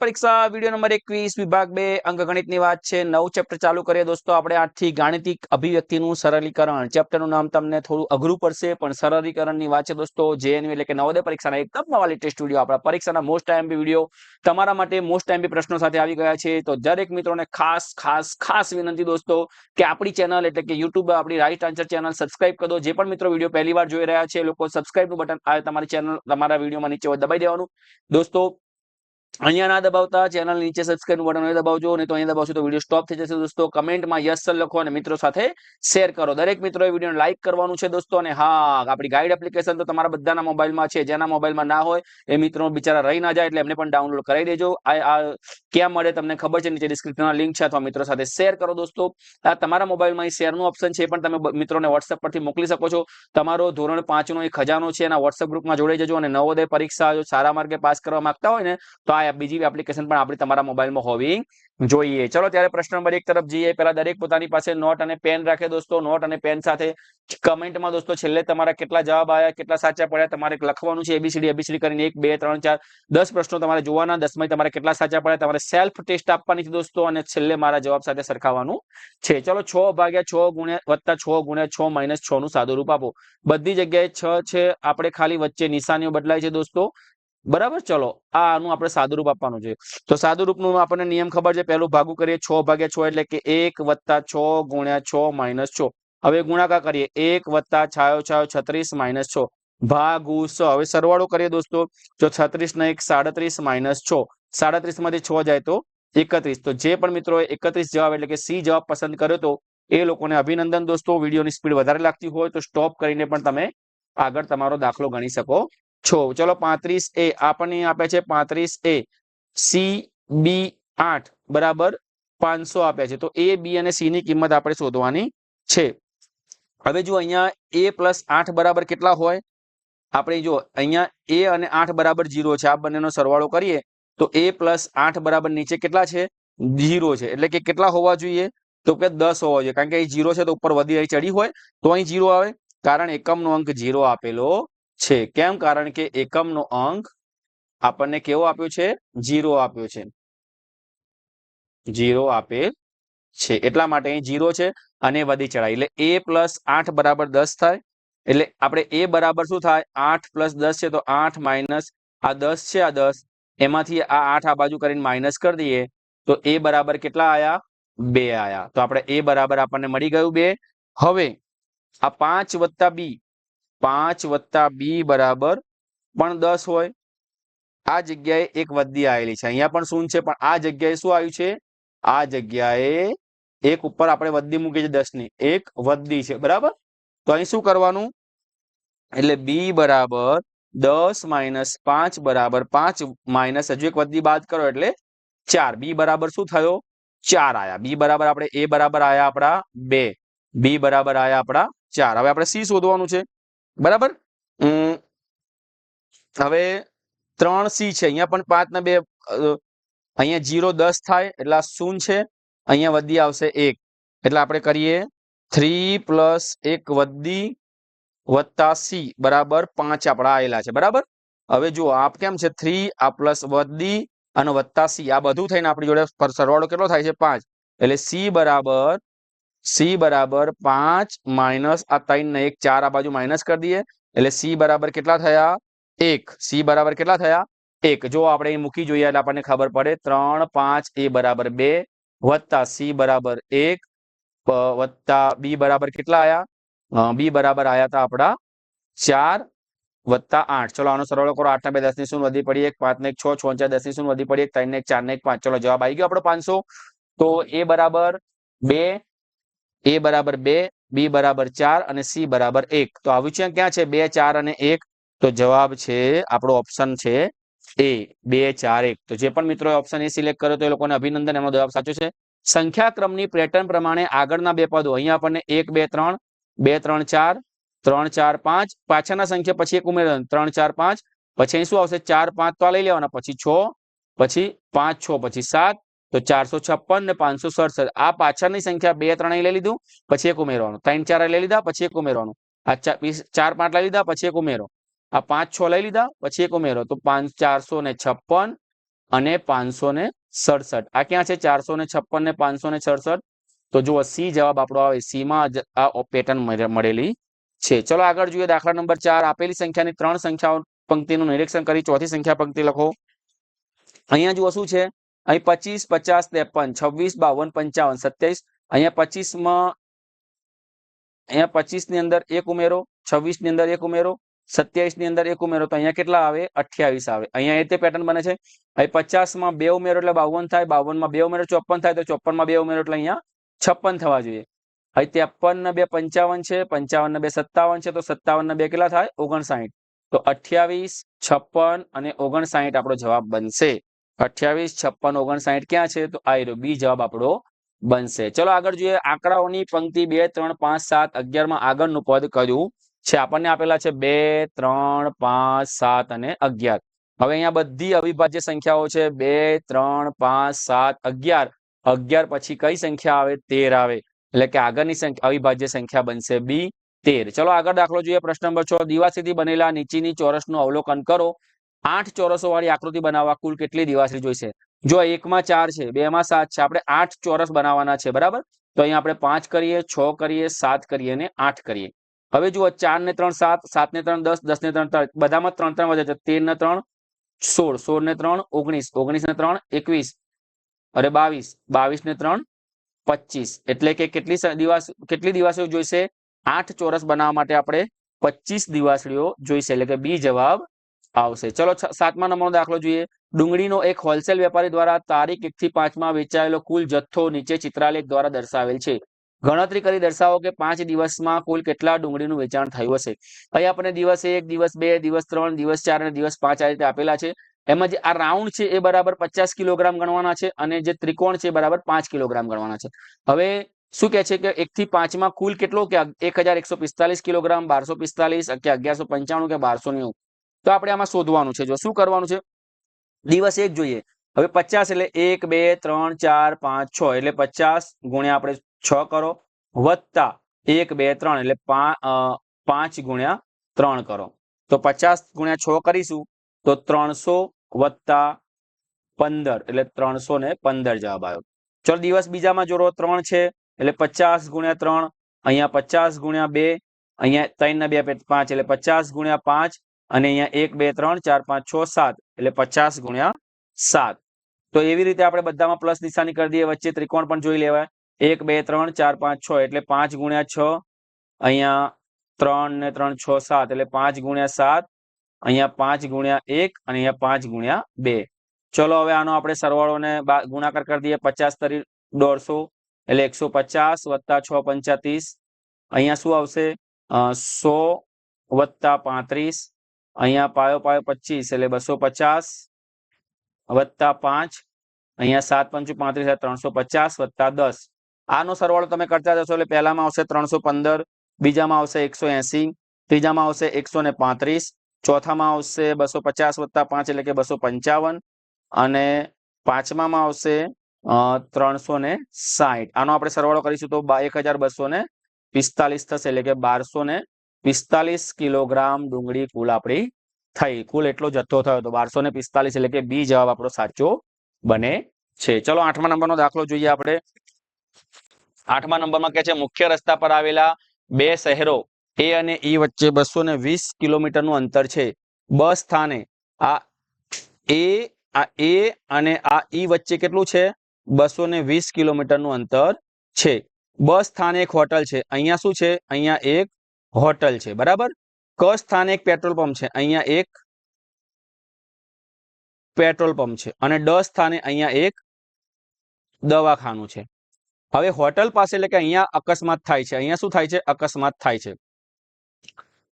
પરીક્ષા video number એકવીસ, વિભાગ બે અંકગણિતની વાત છે. નવ ચેપ્ટર ચાલુ કરીએ દોસ્તો. આપણે આજથી ગાણિતિક અભિવ્યક્તિનું સરળીકરણ ચેપ્ટરનું નામ તમને થોડું અઘરું પડશે, પણ સરળીકરણની વાત છે દોસ્તો. એટલે કે નવોદય પરીક્ષાના એકદમ નવા લેટેસ્ટ વીડિયો આપણા પરીક્ષાના મોસ્ટ ટાઈમ વીડિયો તમારા માટે મોસ્ટ ટાઈમ પ્રશ્નો સાથે આવી ગયા છે. તો દરેક મિત્રોને ખાસ ખાસ ખાસ વિનંતી દોસ્તો કે આપણી ચેનલ એટલે કે યુટ્યુબ આપણી રાઈટ આન્સર ચેનલ સબસ્ક્રાઇબ કરી જે પણ મિત્રો વીડિયો પહેલી વાર જોઈ રહ્યા છે લોકો સબસ્ક્રાઇબનું બટન આ તમારી ચેનલ તમારા વિડીયોમાં નીચે દબાઈ દેવાનું. દોસ્તો અહીંયા ના દબાવતા ચેનલ નીચે સબસ્ક્રાઇબ બટન દબાવજો, નહીં તો અહીંયા દબાવશો તો વીડિયો સ્ટોપ થઈ જશે દોસ્તો. કમેન્ટમાં યસ સર લખો અને મિત્રો સાથે શેર કરો. દરેક મિત્રોએ વીડિયો લાઈક કરવાનું છે દોસ્તો અને હા, આપણી ગાઈડ એપ્લિકેશન તો તમારા બધાના મોબાઈલમાં છે. જેના મોબાઈલમાં ના હોય, એ મિત્રો બિચારા રહી ના જાય એટલે એમને પણ ડાઉનલોડ કરાવી દેજો. આ ક્યાં મળે તમને ખબર છે? નીચે ડિસ્ક્રિપ્શનમાં લિંક છે અથવા મિત્રો સાથે શેર કરો દોસ્તો. આ તમારા મોબાઈલમાં શેરનું ઓપ્શન છે પણ તમે મિત્રોને વોટ્સએપ પરથી મોકલી શકો છો. તમારો ધોરણ પાંચનો એક ખજાનો છે એના વોટ્સએપ ગ્રુપમાં જોડાઈ જજો અને નવોદય પરીક્ષા જો સારા માર્ગે પાસ કરવા માંગતા હોય ને, તો આ બીજી એપ્લિકેશન પણ આપણી તમારા મોબાઈલમાં હોવી જોઈએ. ચલો ત્યારે પ્રશ્ન નંબર એક તરફ જઈએ. પહેલા દરેક પોતાની પાસે નોટ અને પેન રાખે દોસ્તો. નોટ અને પેન સાથે કમેન્ટમાં દોસ્તો છેલ્લે તમારા કેટલા જવાબ આવ્યા કેટલા સાચા પડ્યા, તમારે લખવાનું છે એબીસીડી એબીસીડી કરીને એક, બે, ત્રણ, ચાર, દસ પ્રશ્નો તમારે જોવાના. દસમાં તમારે કેટલા સાચા પડ્યા, તમારે સેલ્ફ ટેસ્ટ આપવાની છે દોસ્તો અને છેલ્લે મારા જવાબ સાથે સરખાવવાનું છે. ચલો છ ભાગ્યા છ ગુણ્યા, વત્તા છ ગુણ્યા છ માઇનસ છ નું સાદું રૂપ આપો. બધી જગ્યાએ છ છે, આપણે ખાલી વચ્ચે નિશાનીઓ બદલાય છે દોસ્તો. બરાબર? ચલો આનું આપણે સાદુરૂપ આપવાનું છે. તો સાદુરૂપનું આપણને નિયમ ખબર છે? પહેલું ભાગું કરીએ, છ ભાગ્યા છ એટલે કે એક વત્તા છ ગુણ્યા છ માઇનસ છ. હવે ગુણાકાર કરીએ, એક વત્તા છાયો છાયો છત્રીસ માઇનસ છ. ભાગુ હવે સરવાળો કરીએ દોસ્તો જો છત્રીસ ને એક સાડત્રીસ માઇનસ છ. સાડત્રીસમાંથી છ જાય તો એકત્રીસ. તો જે પણ મિત્રો એકત્રીસ જવાબ એટલે કે સી જવાબ પસંદ કર્યો તો એ લોકોને અભિનંદન દોસ્તો. વિડીયોની સ્પીડ વધારે લાગતી હોય તો સ્ટોપ કરીને પણ તમે આગળ તમારો દાખલો ગણી શકો. છો. ચલો પાંત્રીસ એ આપણને આપે છે પાંત્રીસ એ. સી બી આઠ, બરાબર? પાંચસો આપ્યા છે. તો એ બી અને સી ની કિંમત આપણે શોધવાની છે. હવે જો અહીંયા એ પ્લસ આઠ બરાબર કેટલા હોય? આપણે જો અહીંયા એ અને આઠ બરાબર જીરો છે. આ બંનેનો સરવાળો કરીએ તો એ પ્લસ આઠ બરાબર નીચે કેટલા છે? જીરો છે. એટલે કે કેટલા હોવા જોઈએ? તો કે દસ હોવા જોઈએ. કારણ કે અહીં જીરો છે તો ઉપર વધી ચડી હોય તો અહીં જીરો આવે. કારણ એકમનો અંક જીરો આપેલો છે. કેમ? કારણ કે એકમનો અંક આપણને કેવો આપ્યો છે? જીરો આપ્યો છે. જીરો આપેલ છે. એટલા માટે અહીં જીરો છે અને વધી ચડાય એટલે એ પ્લસ આઠ બરાબર દસ થાય. એટલે આપણે એ બરાબર શું થાય? આઠ પ્લસ દસ છે તો આઠ માઇનસ આ દસ છે આ દસ. એમાંથી આ આઠ આ બાજુ કરીને માઇનસ કરી દઈએ તો એ બરાબર કેટલા આયા? બે આયા. તો આપણે એ બરાબર આપણને મળી ગયું બે. હવે આ પાંચ વત્તા બી પાંચ વત્તા બી બરાબર પણ દસ હોય. આ જગ્યાએ એક વદ્દી આવેલી છે. અહીંયા પણ શૂન્ય છે, પણ આ જગ્યાએ શું આવ્યું છે? આ જગ્યાએ એક ઉપર આપણે વદ્દી મૂકી છે દસની એક વદ્દી છે, બરાબર? તો અહીં શું કરવાનું? એટલે બી બરાબર દસ માઇનસ પાંચ બરાબર પાંચ માઇનસ હજુ એક વદ્દી બાદ કરો એટલે ચાર. બી બરાબર શું થયો? ચાર આયા. બી બરાબર આપણે એ બરાબર આયા આપણા બે. બી બરાબર આયા આપણા ચાર. હવે આપણે સી શોધવાનું છે. બરાબર? હવે ત્રણ સી છે. અહીંયા પણ પાંચ ને બે અહીંયા જીરો દસ થાય એટલે આ શૂન્ય છે. અહીંયા વધી આવશે એક. એટલે આપણે કરીએ થ્રી પ્લસ એક વધી વત્તા સી. બરાબર પાંચ આપણા આવેલા છે. બરાબર? હવે જુઓ, આપ કેમ છે? થ્રી, આ પ્લસ વધી અને વત્તા સી. આ બધું થઈને આપણી જોડે સરવાળો કેટલો થાય છે? પાંચ. એટલે સી બરાબર સી બરાબર પાંચ માઇનસ આ ત્રણ ને એક ચાર આ બાજુ માઇનસ કરી દઈએ એટલે સી બરાબર કેટલા થયા એક સી બરાબર કેટલા થયા એક જો આપણે અહીં મૂકી જોઈએ એટલે આપણને ખબર પડે ત્રણ પાંચ એ બરાબર બે વત્તા સી બરાબર એક પ- વત્તા બી બરાબર કેટલા આયા બી બરાબર આયા હતા આપણા ચાર વત્તા આઠ ચલો આનો સરવાળો કરો આઠ ના બે દસની શૂન્ય વધી પડી એક પાંચ ને એક છ છ ને ચાર દસની શૂન્ય વધી પડી એક ત્રણ ને એક ચાર ને એક પાંચ ચલો જવાબ આવી ગયો આપણો પાંચસો તો એ બરાબર બે એ બરાબર બે બી બરાબર ચાર અને સી બરાબર એક. તો આવ્યું છે ક્યાં છે? બે, ચાર અને એક. તો જવાબ છે, આપણો ઓપ્શન છે એ બે, ચાર, એક. તો જે પણ મિત્રો ઓપ્શન એ સિલેક્ટ કર્યો તો એ લોકોને અભિનંદન એમનો જવાબ સાચો છે. સંખ્યા ક્રમની પેટર્ન પ્રમાણે આગળના બે પદો, અહીંયા આપણને એક, બે, ત્રણ બે, ત્રણ, ચાર ત્રણ, ચાર, પાંચ, પાછળના સંખ્યા પછી એક ઉમેરવાનું. ત્રણ, ચાર, પાંચ, પછી અહીં શું આવશે? ચાર, પાંચ તો લઈ લેવાના. પછી છ, પછી પાંચ, છ, પછી સાત તો ચારસો છપ્પન ને પાંચસો સડસઠ. આ પાછળની સંખ્યા બે ત્રણ લઈ લીધું, પછી એક ઉમેરવાનું. ત્રણ ચાર લઈ લીધા, પછી એક ઉમેરવાનું. આ ચાર પાંચ લઈ લીધા, પછી એક ઉમેરો. આ પાંચ છ લઈ લીધા, પછી એક ઉમેરો. તો પાંચ, ચારસો ને છપ્પન અને પાંચસો ને સડસઠ. આ ક્યાં છે? ચારસો ને છપ્પન ને પાંચસો ને સડસઠ? તો જુઓ, સી જવાબ આપણો આવે. સી માં જ આ પેટર્ન મળેલી છે. ચલો આગળ જોઈએ દાખલા નંબર ચાર. આપેલી સંખ્યાની ત્રણ સંખ્યાઓ પંક્તિનું નિરીક્ષણ કરી. ચોથી સંખ્યા પંક્તિ લખો. અહીંયા જુઓ શું છે? અહીં પચીસ, પચાસ, ત્રેપન, છવ્વીસ, બાવન, પંચાવન, સત્યાવીસ. અહીંયા પચીસમાં અહીંયા પચીસની અંદર એક ઉમેરો છવ્વીસની અંદર એક ઉમેરો સત્યાવીસની અંદર એક ઉમેરો. તો અહીંયા કેટલા આવે? અઠ્યાવીસ આવે. અહીંયા એ તે પેટર્ન બને છે. અહીં પચાસમાં બે ઉમેરો એટલે બાવન થાય. બાવનમાં બે ઉમેરો ચોપન થાય તો ચોપનમાં બે ઉમેરો એટલે અહીંયા છપ્પન થવા જોઈએ. અહીં ત્રેપન ને બે પંચાવન છે. પંચાવન ને બે સત્તાવન છે. તો સત્તાવન ને બે કેટલા થાય? ઓગણસાઠ. તો અઠ્યાવીસ, છપ્પન અને ઓગણસાઠ આપણો જવાબ બનશે. અઠ્યાવીસ, છપ્પન, ઓગણસાઠ ક્યાં છે? તો આ બી જવાબ આપણો બનશે. ચલો આગળ જોઈએ. આંકડાઓની પંક્તિ બે, ત્રણ, પાંચ, સાત, અગિયારમાં આગળનું પદ કયું છે? આપણને આપેલા છે બે, ત્રણ, પાંચ, સાત અને અગિયાર. હવે અહીંયા બધી અવિભાજ્ય સંખ્યાઓ છે. બે, ત્રણ, પાંચ, સાત, અગિયાર. અગિયાર પછી કઈ સંખ્યા આવે? તેર આવે. એટલે કે આગળની સંખ્યા, અવિભાજ્ય સંખ્યા બનશે બી તેર. ચલો આગળ દાખલો જોઈએ. પ્રશ્ન નંબર છ. દિવાસીથી બનેલા નીચેની ચોરસનું અવલોકન કરો. આઠ ચોરસો વાળી આકૃતિ બનાવવા કુલ કેટલી દિવાસળી જોઈશે જો એકમાં ચાર છે બે માં સાત છે, આપણે આઠ ચોરસ બનાવવાના છે, બરાબર? તો અહીંયા આપણે પાંચ કરીએ, છ કરીએ, સાત કરીએ અને આઠ કરીએ. હવે જુઓ ચાર ને ત્રણ સાત સાત ને ત્રણ દસ દસ ને ત્રણ ત્રણ, બધામાં ત્રણ ત્રણ વધે છે તેર ને ત્રણ સોળ સોળ ને ત્રણ ઓગણીસ ઓગણીસ ને ત્રણ એકવીસ, અરે બાવીસ બાવીસ ને ત્રણ પચીસ. એટલે કે કેટલી દિવસ, કેટલી દિવાસીઓ જોઈશે આઠ ચોરસ બનાવવા માટે આપણે પચીસ દિવાસળીઓ જોઈશે એટલે કે બી જવાબ આવશે. ચલો સાતમા નંબરનો દાખલો જોઈએ. ડુંગળીનો એક હોલસેલ વેપારી દ્વારા તારીખ એક થી પાંચમાં વેચાયેલો કુલ જથ્થો નીચે ચિત્રાલેખ દ્વારા દર્શાવેલ છે. ગણતરી કરી દર્શાવો કે પાંચ દિવસમાં કુલ કેટલા ડુંગળીનું વેચાણ થયું હશે. અહીં આપણને દિવસ એક, દિવસ બે, દિવસ ત્રણ, દિવસ ચાર અને દિવસ પાંચ આ રીતે આપેલા છે. એમાં જે આ રાઉન્ડ છે એ બરાબર પચાસ કિલોગ્રામ ગણવાના છે અને જે ત્રિકોણ છે બરાબર પાંચ કિલોગ્રામ ગણવાના છે. હવે શું કે છે કે એક થી પાંચમાં કુલ કેટલો? કે એક હજાર એકસો પિસ્તાલીસ કિલોગ્રામ, બારસો પિસ્તાલીસ કે અગિયારસો પંચાણું કે બારસો નેવું? તો આપણે આમાં શોધવાનું છે. જો શું કરવાનું છે? દિવસ એક જોઈએ. હવે પચાસ એટલે એક, બે, ત્રણ, ચાર, પાંચ, છ. એટલે પચાસ ગુણ્યા આપણે છ કરો. વત્તા એક, બે, ત્રણ. એટલે પાંચ ગુણ્યા ત્રણ કરો. તો પચાસ ગુણ્યા છ કરીશું. તો ત્રણસો વત્તા પંદર. એટલે ત્રણસો ને પંદર જવાબ આવ્યો. ચલો દિવસ બીજામાં જોડો. ત્રણ છે. એટલે પચાસ ગુણ્યા ત્રણ. અહીંયા પચાસ ગુણ્યા બે. અહીંયા ત્રણ ને બે, પાંચ. એટલે પચાસ ગુણ્યા પાંચ. અને અહીંયા એક, બે, ત્રણ, ચાર, પાંચ, છ, સાત એટલે પચાસ ગુણ્યા સાત. તો એવી રીતે આપણે બધામાં પ્લસ નિશાની કરી દઈએ. વચ્ચે ત્રિકોણ પણ જોઈ લેવાય. એક, બે, ત્રણ, ચાર, પાંચ, છ એટલે પાંચ ગુણ્યા છ. અહીંયા ત્રણ ને ત્રણ, છ, સાત એટલે પાંચ ગુણ્યા સાત. અહીંયા પાંચ ગુણ્યા એક અને અહીંયા પાંચ ગુણ્યા બે. ચલો હવે આનો આપણે સરવાળો ને ગુણાકાર કરી દઈએ. પચાસ તરી દોઢસો એટલે એકસો પચાસ વત્તા છ પંચાતીસ અહીંયા શું આવશે? સો વત્તા પાંત્રીસ. અહીંયા પાયો પાયો પચીસ એટલે બસો પચાસ વત્તા પાંચ અહીંયા સાત પંચું પાંત્રીસ ત્રણસો પચાસ વત્તા દસ આનો સરવાળો તમે કરતા જશો એટલે પહેલામાં આવશે ત્રણસો પંદર, બીજામાં આવશે એકસો એસી, ત્રીજામાં આવશે એકસો ને પાંત્રીસ, ચોથામાં આવશે બસો પચાસ, વત્તા પાંચ એટલે કે બસો પંચાવન, અને પાંચમામાં આવશે ત્રણસો ને સાહીઠ આનો આપણે સરવાળો કરીશું તો એક હજાર બસો ને પિસ્તાલીસ થશે એટલે કે બારસો ને પિસ્તાલીસ કિલોગ્રામ ડુંગળી કુલ આપણી થઈ. કુલ એટલો જથ્થો થયો તો બારસો ને પિસ્તાલીસ એટલે કે બી જવાબ આપણો સાચો બને છે. ચલો આઠમા નંબરનો દાખલો જોઈએ આપણે. આઠમા નંબરમાં કે છે, મુખ્ય રસ્તા પર આવેલા બે શહેરો એ અને ઈ વચ્ચે બસો ને વીસ કિલોમીટરનું અંતર છે. બસ સ્થાને આ એ આ એ અને આ ઈ વચ્ચે કેટલું છે? બસો ને વીસ કિલોમીટરનું અંતર છે. બસ સ્થાને એક હોટલ છે. અહીંયા શું છે? અહીંયા એક હોટલ છે, બરાબર? ક સ્થાને એક પેટ્રોલ પંપ છે, અહીંયા એક પેટ્રોલ પંપ છે અને ડ સ્થાને અહીંયા એક દવાખાનું છે. હવે હોટલ પાસે એટલે કે અહીંયા અકસ્માત થાય છે. અહીંયા શું થાય છે? અકસ્માત થાય છે.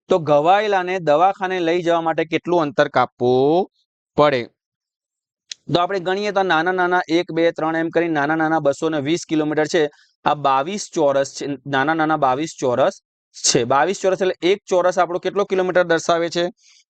તો ઘવાયેલાને દવાખાને લઈ જવા માટે કેટલું અંતર કાપવું પડે? તો આપણે ગણીએ તો નાના નાના એક, બે, ત્રણ એમ કરી નાના નાના બસો કિલોમીટર છે. આ બાવીસ ચોરસ છે, નાના નાના બાવીસ ચોરસ છે. બાવીસ ચોરસ એટલે એક ચોરસ આપણો કેટલો કિલોમીટર દર્શાવે છે?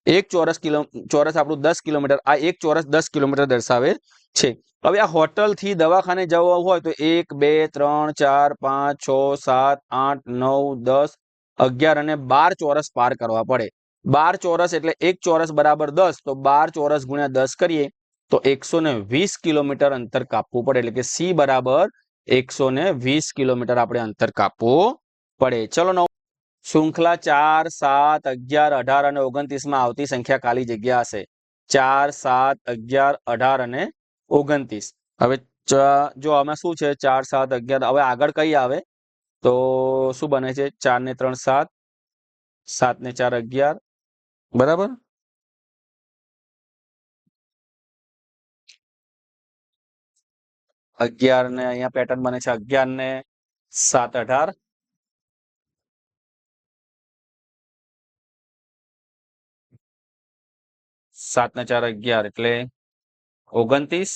એક ચોરસ કિલો, ચોરસ આપણું દસ કિલોમીટર. આ એક ચોરસ દસ કિલોમીટર દર્શાવે છે. હવે આ હોટલથી દવાખાને જવું હોય તો એક, બે, ત્રણ, ચાર, પાંચ, છ, સાત, આઠ, નવ, દસ, અગિયાર અને બાર ચોરસ પાર કરવા પડે. બાર ચોરસ એટલે એક ચોરસ બરાબર દસ, તો બાર ચોરસ ગુણ્યા દસ કરીએ તો એકસો કિલોમીટર અંતર કાપવું પડે. એટલે કે સી બરાબર એકસો કિલોમીટર આપણે અંતર કાપવું પડે. ચલો શૃંખલા ચાર, સાત, અગિયાર, અઢાર અને ઓગણત્રીસમાં આવતી સંખ્યા ખાલી જગ્યા હશે. ચાર, સાત, અગિયાર, અઢાર અને ઓગણત્રીસ. હવે જો આમાં શું છે? ચાર, સાત, અગિયાર, હવે આગળ કઈ આવે? તો શું બને છે? ચાર ને ત્રણ, સાત. સાત ને ચાર, અગિયાર. બરાબર? અગિયાર ને અહીંયા પેટર્ન બને છે. અગિયાર ને સાત, અઢાર. સાત ને ચાર અગિયાર એટલે ઓગણત્રીસ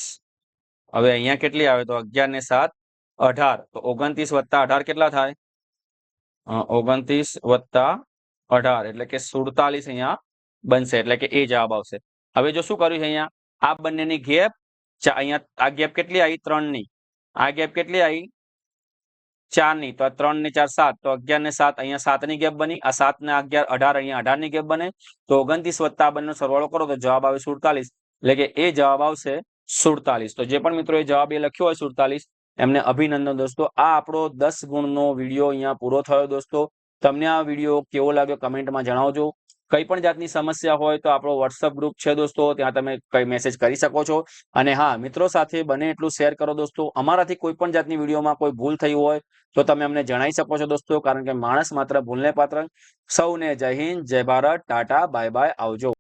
હવે અહીંયા કેટલી આવે તો અગિયાર ને સાત અઢાર તો ઓગણત્રીસ વત્તા અઢાર કેટલા થાય અ, ઓગણત્રીસ વત્તા અઢાર એટલે કે સુડતાલીસ અહીંયા બનશે એટલે કે એ જવાબ આવશે હવે જો શું કર્યું છે અહીંયા આ બંનેની ગેપ અહીંયા આ ગેપ કેટલી આવી ત્રણની આ ગેપ કેટલી આવી ચારની, તો આ ત્રણ ને ચાર સાત, તો અગિયાર ને સાત, અહીંયા સાતની ગેપ બની, આ સાત ને અગિયાર, અઢાર, અહીંયા અઢારની ગેપ બને, તો ઓગણત્રીસ વત્તા બંને સરવાળો કરો, તો જવાબ આવે સુડતાલીસ, એટલે કે એ જવાબ આવશે સુડતાલીસ. તો જે પણ મિત્રો એ જવાબ એ લખ્યો હોય સુડતાલીસ, એમને અભિનંદન દોસ્તો. આ આપણો દસ ગુણનો વીડિયો અહીંયા પૂરો થયો દોસ્તો. તમને આ વીડિયો કેવો લાગ્યો કમેન્ટમાં જણાવજો. કઈ પણ જાતની સમસ્યા હોય તો આપણો વોટ્સઅપ ગ્રુપ છે દોસ્તો, ત્યાં તમે કઈ મેસેજ કરી શકો છો. અને હા, મિત્રો સાથે બને એટલું શેર કરો દોસ્તો. અમારાથી કોઈ પણ જાતની વિડીયોમાં કોઈ ભૂલ થઈ હોય તો તમે અમને જણાવી શકો છો દોસ્તો, કારણ કે માણસ માત્ર ભૂલને પાત્ર. સૌને જય હિન્દ, જય ભારત, ટાટા, બાય બાય, આવજો.